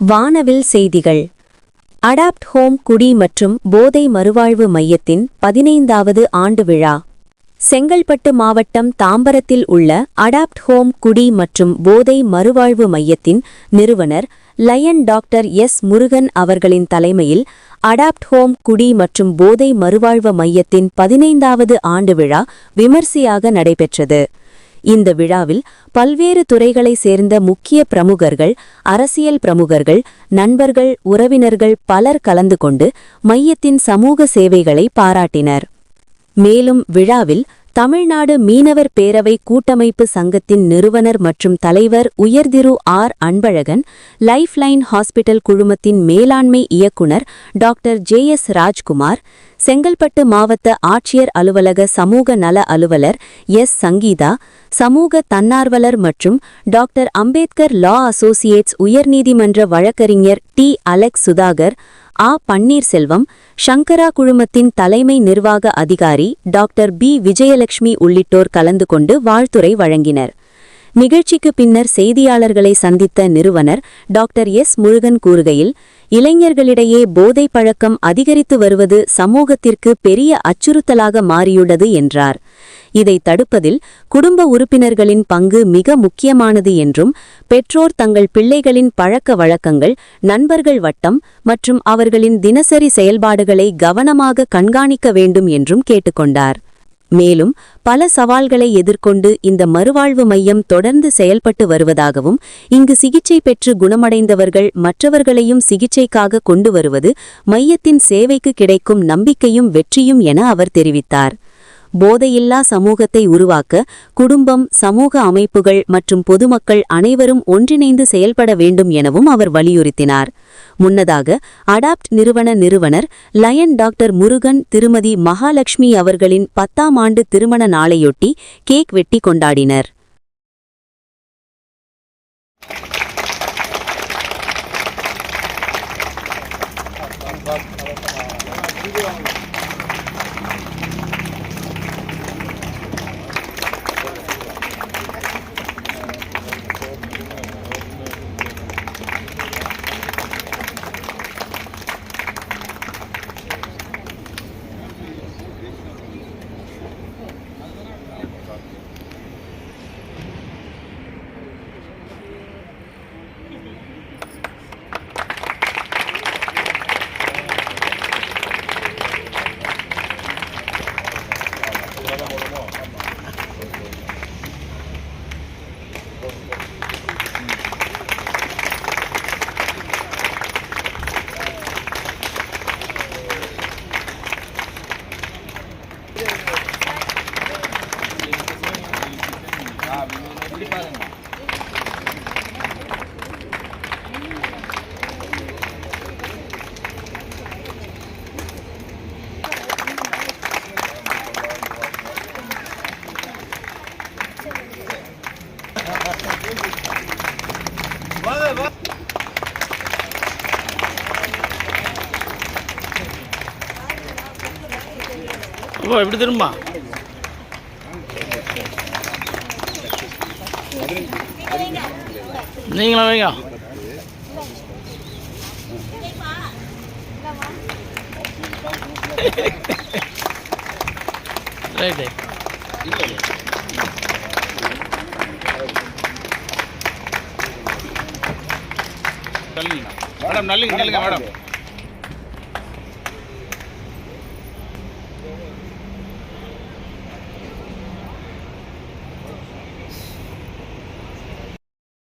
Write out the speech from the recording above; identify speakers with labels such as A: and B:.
A: வானவில் செய்திகள். Adapt home குடி மற்றும் போதை மறுவாழ்வு மையத்தின் பதினைந்தாவது ஆண்டு விழா. செங்கல்பட்டு மாவட்டம் தாம்பரத்தில் உள்ள அடாப்ட் ஹோம் குடி மற்றும் போதை மறுவாழ்வு மையத்தின் நிறுவனர் லயன் டாக்டர் எஸ் முருகன் அவர்களின் தலைமையில் அடாப்ட் ஹோம் குடி மற்றும் போதை மறுவாழ்வு மையத்தின் பதினைந்தாவது ஆண்டு விழா விமர்சையாக நடைபெற்றது. இந்த விழாவில் பல்வேறு துறைகளை சேர்ந்த முக்கிய பிரமுகர்கள் அரசியல் பிரமுகர்கள் நண்பர்கள் உறவினர்கள் பலர் கலந்து கொண்டு மையத்தின் சமூக சேவைகளை பாராட்டினர். மேலும் விழாவில் தமிழ்நாடு மீனவர் பேரவை கூட்டமைப்பு சங்கத்தின் நிறுவனர் மற்றும் தலைவர் உயர்திரு ஆர். அன்பழகன் லைஃப்லைன் ஹாஸ்பிட்டல் குழுமத்தின் மேலாண்மை இயக்குனர் doctor J. S. Rajkumar Chengalpattu மாவட்ட ஆட்சியர் அலுவலக சமூக நல அலுவலர் எஸ். சங்கீதா சமூக தன்னார்வலர் மற்றும் டாக்டர் அம்பேத்கர் லா அசோசியேட்ஸ் உயர்நீதிமன்ற வழக்கறிஞர் டி. அலெக்ஸ் சுதாகர் ஆ. பன்னீர்செல்வம் சங்கரா குழுமத்தின் தலைமை நிர்வாக அதிகாரி டாக்டர் பி. விஜயலட்சுமி உள்ளிட்டோர் கலந்து கொண்டு வாழ்த்துரை வழங்கினர். நிகழ்ச்சிக்கு பின்னர் செய்தியாளர்களை சந்தித்த நிறுவனர் டாக்டர் எஸ். முருகன் கூறுகையில் இளைஞர்களிடையே போதை பழக்கம் அதிகரித்து வருவது சமூகத்திற்கு பெரிய அச்சுறுத்தலாக மாறியுள்ளது என்றார். இதை தடுப்பதில் குடும்ப உறுப்பினர்களின் பங்கு மிக முக்கியமானது என்றும் பெற்றோர் தங்கள் பிள்ளைகளின் பழக்க வழக்கங்கள் நண்பர்கள் வட்டம் மற்றும் அவர்களின் தினசரி செயல்பாடுகளை கவனமாக கண்காணிக்க வேண்டும் என்றும் கேட்டுக்கொண்டார். மேலும் பல சவால்களை எதிர்கொண்டு இந்த மறுவாழ்வு மையம் தொடர்ந்து செயல்பட்டு வருவதாகவும் இங்கு சிகிச்சை பெற்று குணமடைந்தவர்கள் மற்றவர்களையும் சிகிச்சைக்காக கொண்டு வருவது மையத்தின் சேவைக்கு கிடைக்கும் நம்பிக்கையும் வெற்றியும் என அவர் தெரிவித்தார். போதையில்லா சமூகத்தை உருவாக்க குடும்பம் சமூக அமைப்புகள் மற்றும் பொதுமக்கள் அனைவரும் ஒன்றிணைந்து செயல்பட வேண்டும் எனவும் அவர் வலியுறுத்தினார். முன்னதாக அடாப்ட் நிறுவன நிறுவனர் லயன் டாக்டர் முருகன் திருமதி மகாலட்சுமி அவர்களின் பத்தாம் ஆண்டு திருமண நாளையொட்டி கேக் வெட்டி கொண்டாடினர்.
B: அப்பா எப்படி திரும்ப நீங்களா வைங்க. ரைட்டு.
C: மேடம் நல்லுங்க நல்லுங்க மேடம்.